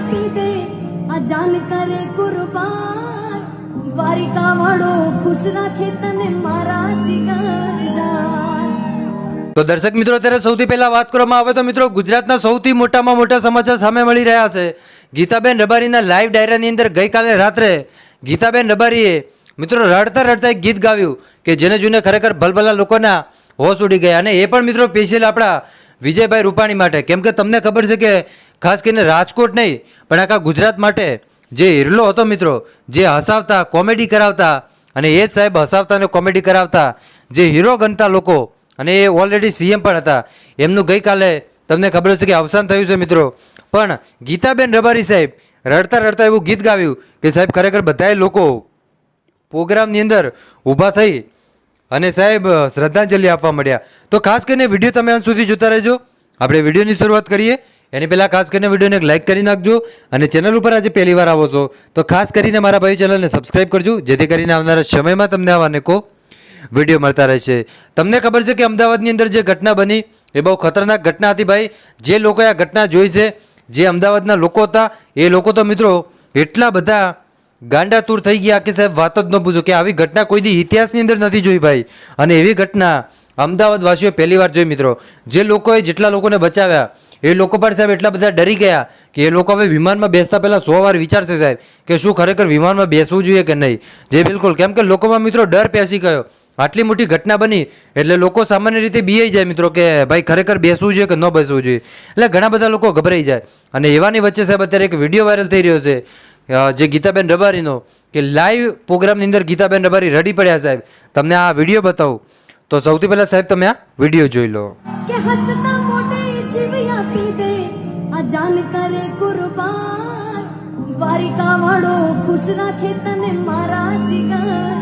આપી દે આ જાન કરે કુરબાન. દ્વારિકા વાળો ખુશ રાખે તને મારા જીગર તો દર્શક મિત્રો, અત્યારે સૌથી પહેલા વાત કરવામાં આવે તો મિત્રો, ગુજરાતના સૌથી મોટામાં મોટા સમાચાર સામે મળી રહ્યા છે. ગીતાબેન રબારીના લાઈવ ડાયરાની અંદર ગઈકાલે રાત્રે ગીતાબેન રબારીએ મિત્રો, રડતા રડતા એક ગીત ગાવ્યું કે જેને જોઈને ખરેખર ભલભલા લોકોના હોશ ઉડી ગયા. અને એ પણ મિત્રો, સ્પેશિયલ આપણા વિજયભાઈ રૂપાણી માટે. કેમ કે તમને ખબર છે કે ખાસ કરીને રાજકોટ નહીં, પણ આખા ગુજરાત માટે જે હિરલો હતો મિત્રો, જે હસાવતા, કોમેડી કરાવતા, અને એ જ સાહેબ હસાવતા અને કોમેડી કરાવતા, જે હીરો ગણતા લોકો, અને એ ઓલરેડી સીએમ પણ હતા. એમનું ગઈકાલે તમને ખબર છે કે અવસાન થયું છે મિત્રો. પણ ગીતાબેન રબારી સાહેબ રડતા રડતા એવું ગીત ગાવ્યું કે સાહેબ ખરેખર બધાએ લોકો પ્રોગ્રામની અંદર ઊભા થઈ અને સાહેબ શ્રદ્ધાંજલિ આપવા મળ્યા તો ખાસ કરીને વીડિયો તમે અંત સુધી જોતા રહેજો. આપણે વિડીયોની શરૂઆત કરીએ. એની પહેલાં ખાસ કરીને વિડીયોને એક લાઇક કરી નાખજો અને ચેનલ ઉપર આજે પહેલી વાર આવો છો, તો ખાસ કરીને મારા ભાઈ ચેનલને સબસ્ક્રાઈબ કરજો, જેથી કરીને આવનારા સમયમાં તમને આવા અનેકો વીડિયો મળતા રહેશે. તમને ખબર છે કે અમદાવાદની અંદર જે ઘટના બની, એ બહુ ખતરનાક ઘટના હતી ભાઈ. જે લોકોએ આ ઘટના જોઈ છે, જે અમદાવાદના લોકો હતા, એ લોકો તો મિત્રો એટલા બધા ગાંડા તૂર થઈ ગયા કે સાહેબ વાત જ ન પૂછો કે આવી ઘટના કોઈ દી ઇતિહાસની અંદર નથી જોઈ ભાઈ. અને એવી ઘટના અમદાવાદવાસીઓ પહેલીવાર પહેલી વાર જોઈ મિત્રો. જે લોકોએ જેટલા લોકોને બચાવ્યા એ લોકો પણ સાહેબ એટલા બધા ડરી ગયા કે એ લોકો હવે વિમાનમાં બેસતા પહેલાં સો વાર વિચારશે સાહેબ કે શું ખરેખર વિમાનમાં બેસવું જોઈએ કે નહીં? જે બિલકુલ, કેમ કે લોકોમાં મિત્રો ડર પેસી ગયો. આટલી મોટી ઘટના બની એટલે લોકો સામાન્ય રીતે બીઆઈ જાય મિત્રો કે ભાઈ ખરેખર બેસવું જોઈએ કે ન બેસવું જોઈએ. એટલે ઘણા બધા લોકો ગભરાઈ જાય. અને એવાની વચ્ચે સાહેબ અત્યારે એક વીડિયો વાયરલ થઈ રહ્યો છે જે ગીતાબેન રબારીનો, કે લાઈવ પ્રોગ્રામની અંદર ગીતાબેન રબારી રડી પડ્યા સાહેબ. તમને આ વીડિયો બતાવું. તો સૌથી પહેલાં સાહેબ તમે આ વીડિયો જોઈ લો. કે હસતા મોઢે જીવ આપી દે. આ જાન કરે કુરબાન. દ્વારિકા વાળો ખુશ રાખે તને મારા જીગર.